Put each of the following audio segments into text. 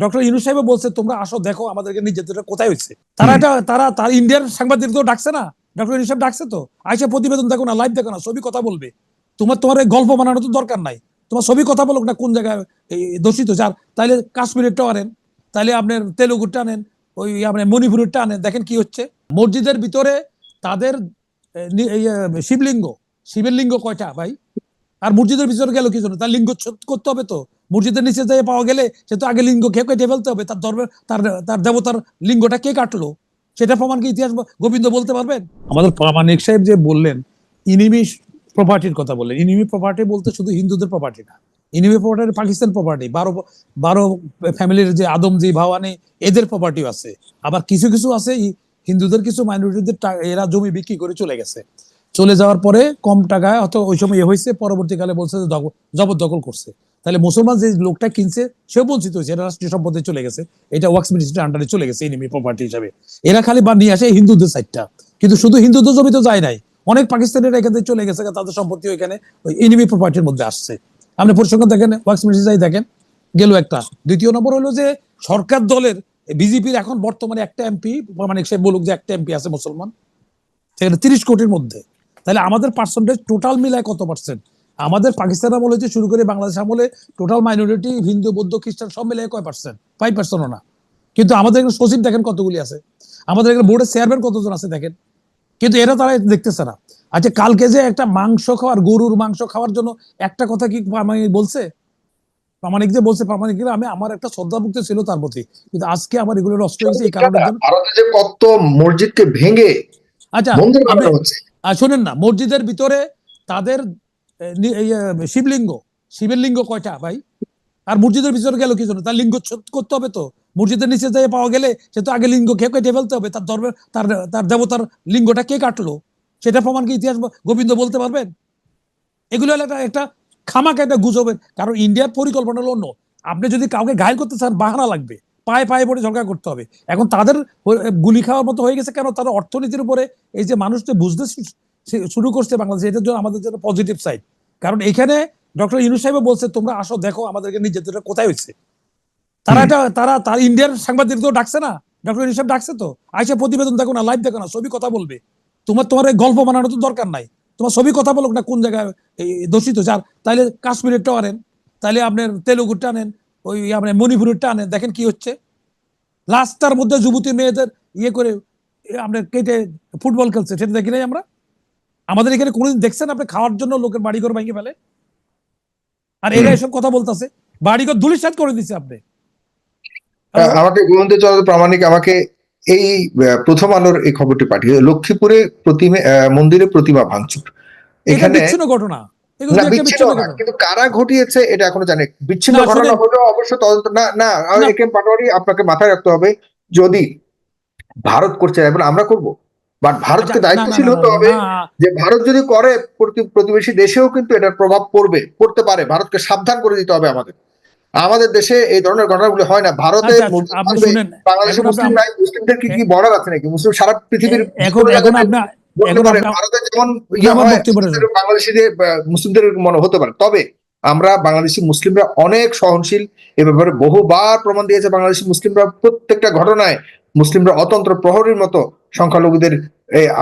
Doctor ইনু সাহেব বলছে তোমরা আসো দেখো আমাদেরকে নির্যাতনটা কোথায় হয়েছে? তারা এটা তারা তার ইন্ডিয়ার সাংবাদিক তো ডাকছে না? ডক্টর ইনু সাহেব ডাকছে তো? আইসা প্রতিবেদন দেখো না লাইভ দেখো না ছবি কথা বলবে। তোমার তোমার গল্প বানানো তো দরকার নাই। তোমার ছবি কথা বলো না কোন জায়গায় দোষিত যার। তাইলে কাশ্মীরেরটা আনেন তাইলে আপনার তেলুগুরটা আনেন ওই আপনার মণিপুরেরটা আনেন। দেখেন কি হচ্ছে? মসজিদের ভিতরে তাদের শিবলিঙ্গ শিবের লিঙ্গ কয়টা ভাই? আর মসজিদের ভিতরে গেল কি জন্য? তার লিঙ্গ করতে হবে তো। মসজিদের নিচে যেয়ে পাওয়া গেলে সে তো আগে লিঙ্গ খেয়ে কেটে ফেলতে হবে। তার ধর্মের, তার তার দেবতার লিঙ্গটা কে কাটলো? সেটা প্রমাণ কি ইতিহাস গোবিন্দ বলতে পারবেন? আমাদের প্রামাণিক সাহেব যে বললেন, ইনিমি প্রপার্টির কথা বললেন। ইনিমি প্রপার্টি বলতে শুধু হিন্দুদের প্রপার্টি না, ইনিমি প্রপার্টি পাকিস্তান প্রপার্টি বারো বারো ফ্যামিলির যে আদমজি, ভাওয়ানি, এদের প্রপার্টিও আছে। আবার কিছু কিছু আছে হিন্দুদের কিছু মাইনরিটিদের এরা জমি বিক্রি করে চলে গেছে। চলে যাওয়ার পরে কম টাকায় হয়তো ওই সময় ইয়ে হয়েছে, পরবর্তীকালে বলছে যে জবরদখল করছে। তাহলে মুসলমান যে লোকটা কিনছে, সেও বঞ্চিত হয়েছে। এটা রাষ্ট্রীয় সম্পদে চলে গেছে। এটা ওয়াক্স মিনিস্ট্রির আন্ডারে চলে গেছে এনিমি প্রপার্টি হিসাবে। এরা খালি বা নিয়ে আসে হিন্দুদের সাইডটা কিন্তু শুধু হিন্দুদের জমি তো যায় নাই। অনেক পাকিস্তানের এখান থেকে চলে গেছে, তাদের সম্পত্তি ওইখানে ওই এনিমি প্রপার্টির মধ্যে আসছে। আপনি পরিসংখ্যান দেখেন ওয়াক্স মিনিস্ট্রি দেখেন, গেল একটা। দ্বিতীয় নম্বর হলো যে, সরকার দলের, বিজেপির এখন বর্তমানে একটা এমপি মানে সে বলুক যে একটা এমপি আছে মুসলমান, সেখানে তিরিশ কোটির মধ্যে। তাহলে আমাদের পার্সেন্টেজ টোটাল মিলায় কত পার্সেন্ট আমাদের পাকিস্তান আমলে যে শুরু করে বাংলাদেশ আমলে টোটাল মাইনরিটি হিন্দু বৌদ্ধ খ্রিস্টান সব মিলিয়ে কয় পার্সেন্ট ফাইভ পার্সেন্টও না। কিন্তু আমাদের এখানে সচিব দেখেন কতগুলি আছে। আমাদের এখানে বোর্ডের চেয়ারম্যান কতজন আছে দেখেন। কিন্তু এরা তারা দেখতেছে না। আচ্ছা কালকে যে একটা মাংস খাওয়ার গরুর মাংস খাওয়ার জন্য একটা কথা কি প্রামাণিক বলছে? প্রামাণিক যে বলছে প্রামাণিক আমি আমার একটা শ্রদ্ধা ভক্তি ছিল তার প্রতি। কিন্তু আজকে আমার এগুলো নষ্ট হয়েছে এই জন্য ভারতে যে কত মসজিদকে ভেঙে আচ্ছা শোনেন না মসজিদের ভিতরে তাদের শিবলিঙ্গ। শিবের লিঙ্গ কয়টা ভাই? আর মসজিদের ভিতরে গেল কি জন্য? তার লিঙ্গ করতে হবে তো। মসজিদের নিচে যেয়ে পাওয়া গেলে সে তো আগে লিঙ্গ খেয়ে কেটে ফেলতে হবে। তার ধর্মের, তার তার দেবতার লিঙ্গটা কে কাটলো? সেটা প্রমাণ কি ইতিহাস গোবিন্দ বলতে পারবেন? এগুলো হলো একটা একটা খামাকা একটা গুজবের। কারণ ইন্ডিয়ার পরিকল্পনা হলো অন্য। আপনি যদি কাউকে ঘায়ল করতে চান, বাহানা লাগবে। পায়ে পায়ে পড়ে ঝগড়া করতে হবে। এখন তাদের গুলি খাওয়ার মতো হয়ে গেছে কেন? তারা অর্থনীতির উপরে এই যে মানুষকে বুঝতে শুরু করছে বাংলাদেশ এটার জন্য আমাদের জন্য পজিটিভ সাইড কারণ এখানে ডক্টর ইনু সাহেব বলছে তোমরা আসো দেখো আমাদেরকে নির্যাতনটা কোথায় হয়েছে? তারা এটা তারা তার ইন্ডিয়ার সাংবাদিক তো ডাকছে না? ডক্টর ইনু সাহেব ডাকছে তো? আইসা প্রতিবেদন দেখো না লাইভ দেখো না ছবি কথা বলবে। তোমার তোমার গল্প বানানো তো দরকার নাই। তোমার ছবি কথা বলো না কোন জায়গায় দোষিত যার। তাইলে কাশ্মীরেরটা আনেন তাইলে আপনার তেলুগুরটা আনেন ওই আপনার মণিপুরেরটা আনেন দেখেন কি হচ্ছে। রাস্তার মধ্যে যুবতী মেয়েদের ইয়ে করে আপনার কেটে ফুটবল খেলছে সেটা দেখি নাই আমরা? আমাদের এখানে কোনোদিন দেখছেন আপনি খাওয়ার জন্য লোকের বাড়িঘর ভেঙে ফেলে? আর এরা এসব কথা বলতেছে। বাড়িঘর ধুলিসাত করে দিচ্ছে আপনি। আমাকে গোবিন্দ চন্দ্র প্রামাণিক আমাকে এই প্রথম আলোর এই খবরটি পাঠিয়ে লক্ষ্মীপুরে প্রতিমে মন্দিরে প্রতিমা ভাঙচুর। এখানে বিচ্ছিন্ন ঘটনা। না বিচ্ছিন্ন কিন্তু কারা ঘটিয়েছে এটা এখনও জানে বিচ্ছিন্ন ঘটনা। হলেও অবশ্য তদন্ত না না না। একে পাটোয়ারি আপনাকে মাথায় রাখতে হবে যদি ভারত করছে এবং আমরা করব? বাট ভারতকে আচ্ছা, দায়িত্বশীল হতে হবে যে ভারত যদি করে প্রতিবেশী দেশেও কিন্তু এটার প্রভাব পড়বে পড়তে পারে। ভারতকে সাবধান করে দিতে হবে আমাদের। আমাদের দেশে এই ধরনের ঘটনাগুলো হয় না। ভারতে আচ্ছা, মসজিদ আপনি ভাঙবে, শুনেন। বাংলাদেশে মুসলিম নাই মুসলিমদের কি কি বর্ডার আছে নাকি? মুসলিম সারা পৃথিবীর এখন এখন ভারতে যেমন ইয়ে বাংলাদেশিদের মুসলিমদের মনে হতে পারে। তবে আমরা বাংলাদেশি মুসলিমরা অনেক সহনশীল। এ ব্যাপারে বহুবার প্রমাণ দিয়েছে বাংলাদেশি মুসলিমরা। প্রত্যেকটা ঘটনায় মুসলিমরা অতন্ত্র প্রহরীর মতো সংখ্যালঘুদের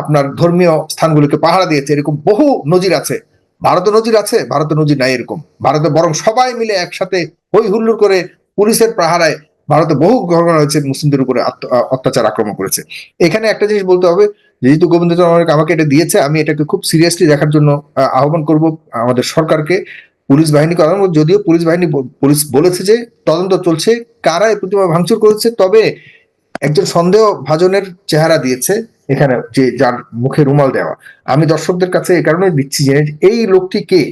আপনার ধর্মীয় স্থানগুলোকে পাহারা দিয়েছে। এরকম বহু নজির আছে। ভারতে নজির আছে ভারতে নজির নাই এরকম। ভারতে বরং সবাই মিলে একসাথে হই হুল্লোড় করে পুলিশের পাহারায় ভারতে বহু ঘটনা হয়েছে মুসলিমদের উপরে অত্যাচার আক্রমণ করেছে। এখানে একটা জিনিস বলতে হবে যেহেতু গোবিন্দ আমাকে এটা দিয়েছে আমি এটাকে খুব সিরিয়াসলি দেখার জন্য আহ, আহ্বান করব আমাদের সরকারকে। পুলিশ বাহিনী করব। যদিও পুলিশ বাহিনী পুলিশ বলেছে যে তদন্ত চলছে, কারা এই প্রতিমা ভাঙচুর করেছে, তবে একজন সন্দেহ ভাজনের চেহারা দিয়েছে এখানে যে যার মুখে রুমাল দেওয়া। আমি দর্শকদের কাছে এই কারণে দিচ্ছি যে, এই লোকটি কে?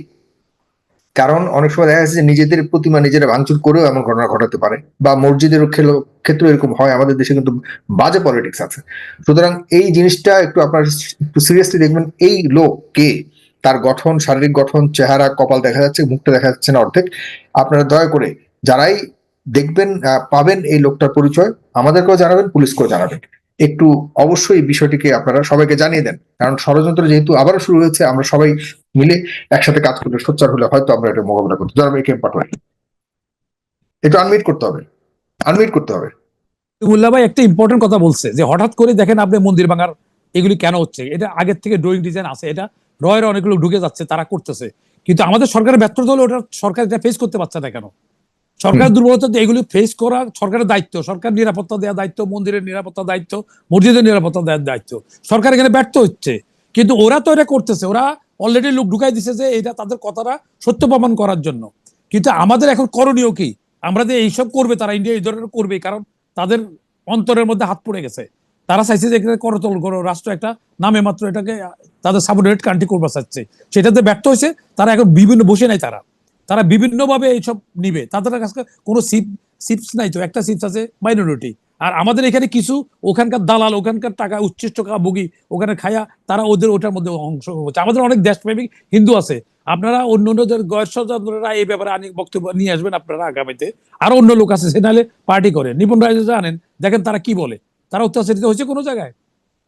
কারণ অনেক সময় দেখা যাচ্ছে যে নিজেদের প্রতিমা নিজেরা ভাঙচুর করেও এমন ঘটনা ঘটাতে পারে, বা মসজিদের ক্ষেত্রে এরকম হয়, আমাদের দেশে কিন্তু বাজে পলিটিক্স আছে। সুতরাং এই জিনিসটা একটু আপনার একটু সিরিয়াসলি দেখবেন, এই লোক কে? তার গঠন, শারীরিক গঠন, চেহারা, কপাল দেখা যাচ্ছে, মুখটা দেখা যাচ্ছে না অর্ধেক। আপনারা দয়া করে যারাই দেখবেন পাবেন এই লোকটার পরিচয়, আমাদেরকেও জানাবেন, পুলিশকেও জানাবেন। একটু অবশ্যই বিষয়টিকে আপনারা সবাইকে জানিয়ে দেন, কারণ ষড়যন্ত্র যেহেতু আবারও শুরু হয়েছে, আমরা সবাই মিলে একসাথে কাজ করলে সোচ্চার হলে হয়তো আমরা এটা মোকাবিলা করতে জানাব একে পাটোয়ারি একটু আনমিট করতে হবে। আনমিট করতে হবে। মোল্লা ভাই একটা ইম্পর্টেন্ট কথা বলছে, যে হঠাৎ করে দেখেন আপনি মন্দির ভাঙার এগুলি কেন হচ্ছে? এটা আগের থেকে ড্রয়িং ডিজাইন আছে, এটা রয়ের অনেকগুলো ঢুকে যাচ্ছে তারা করতেছে। কিন্তু আমাদের সরকারের ব্যর্থতা হলে ওটা সরকার এটা ফেস করতে পারছে না কেন? সরকার দুর্বলতা এগুলি ফেস করা সরকারের দায়িত্ব। সরকার নিরাপত্তা দেওয়ার দায়িত্ব মন্দিরের নিরাপত্তা দায়িত্ব মসজিদের নিরাপত্তা দেওয়ার দায়িত্ব। সরকার এখানে ব্যর্থ হচ্ছে। কিন্তু ওরা তো এটা করতেছে। ওরা অলরেডি লোক ঢুকাই দিছে যে এটা তাদের কথাটা সত্য প্রমাণ করার জন্য। কিন্তু আমাদের এখন করণীয় কি? আমরা যে এইসব করবে তারা ইন্ডিয়া এই ধরনের করবে কারণ তাদের অন্তরের মধ্যে হাত পড়ে গেছে। তারা চাইছে যে করতল করো রাষ্ট্র একটা, নামে মাত্র এটাকে তাদের সাবঅর্ডিনেট কান্ট্রি করবার চাচ্ছে সেটাতে ব্যর্থ হয়েছে, তারা এখন বিভিন্ন, বসে নাই তারা। তারা বিভিন্নভাবে এইসব নিবে। তাদের কাছে কোনো সিপ সিপস নাই তো, একটা সিপস আছে মাইনরিটি আর আমাদের এখানে কিছু, ওখানকার দালাল, ওখানকার টাকা উচ্ছিষ্ট ভুগি, ওখানে খায়া তারা ওদের ওটার মধ্যে অংশ হচ্ছে। আমাদের অনেক দেশপ্রেমিক হিন্দু আছে। আপনারা অন্য অন্যদের গয়েশ্বররা এই ব্যাপারে আনি বক্তব্য নিয়ে আসবেন আপনারা আগামীতে। আরও অন্য লোক আছে, সে নাহলে পার্টি করে নিপুণ রায় জানেন, দেখেন তারা কি বলে। তারা অত্যাচারিত হয়েছে কোনো জায়গায়।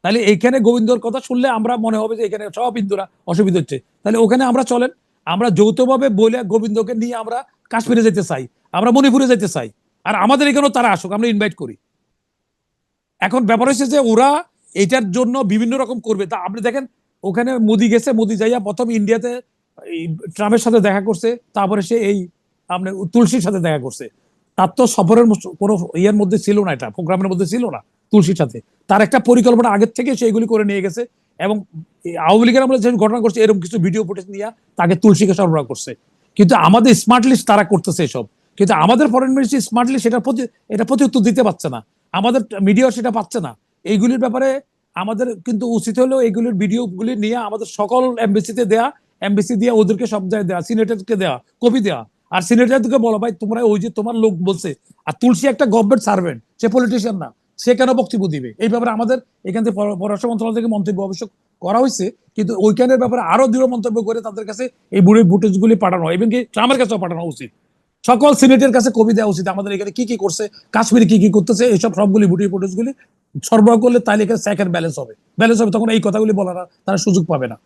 তাহলে এইখানে গোবিন্দর কথা শুনলে আমরা মনে হবে যে এখানে সব হিন্দুরা অসুবিধা হচ্ছে। তাহলে ওখানে আমরা চলেন, আমরা যৌথভাবে বলে গোবিন্দকে নিয়ে আমরা কাশ্মীরে যেতে চাই, আমরা মণিপুরে যেতে চাই। আর আমাদের এখানেও তারা আসুক, আমরা ইনভাইট করি। এখন ব্যাপার হচ্ছে যে ওরা এটার জন্য বিভিন্ন রকম করবে। তা আপনি দেখেন, ওখানে মোদি গেছে, মোদি যাইয়া প্রথম ইন্ডিয়াতে ট্রাম্পের সাথে দেখা করছে, তারপরে সে এই আপনার তুলসীর সাথে দেখা করছে। তার তো সফরের কোনো ইয়ের মধ্যে ছিল না এটা, প্রোগ্রামের মধ্যে ছিল না। তুলসীর সাথে। তার একটা পরিকল্পনা আগের থেকে সেইগুলি করে নিয়ে গেছে এবং আওয়ামী লীগের আমরা যে ঘটনা করছে এরকম কিছু ভিডিও ফুটেজ নিয়ে তাকে তুলসীকে সরবরাহ করছে। কিন্তু আমাদের স্মার্টলি তারা করতেছে এসব। কিন্তু আমাদের ফরেন মিনিস্ট্রি স্মার্টলি সেটা প্রতি, এটা প্রতি উত্তর দিতে পারছে না। আমাদের মিডিয়া সেটা পাচ্ছে না। এইগুলির ব্যাপারে আমাদের কিন্তু উচিত হলেও এইগুলির ভিডিওগুলি নিয়ে আমাদের সকল এমবিসিতে দেয়া এমবিসি দিয়ে ওদেরকে সব জায়গায় দেওয়া সিনেটারকে দেওয়া কপি দেওয়া আর সিনেটারকে বলো, ভাই, তোমরা ওই যে তোমার লোক বলছে, আর তুলসী একটা গভর্নমেন্ট সার্ভেন্ট সে পলিটিশিয়ান না। সে কেন বক্তব্য দিবে? এই ব্যাপারে আমাদের এখান থেকে পররাষ্ট্র মন্ত্রণালয় থেকে মন্তব্য অবশ্য করা হয়েছে, কিন্তু ওইখানের ব্যাপারে আরও দৃঢ় মন্তব্য করে তাদের কাছে এই বুড়ি ফুটেজগুলি পাঠানো হয় এবং কি ট্রাম্পের কাছেও পাঠানো উচিত। সকল সিনেটের কাছে কবি দেওয়া উচিত, আমাদের এখানে কি কি করছে, কাশ্মীরে কি কি করতেছে, এইসব সবগুলি বুটি ফুটেজগুলি সরবরাহ করলে তাহলে এখানে সেকেন্ড ব্যালেন্স হবে। ব্যালেন্স হবে, তখন এই কথাগুলি বলার তারা সুযোগ পাবে না।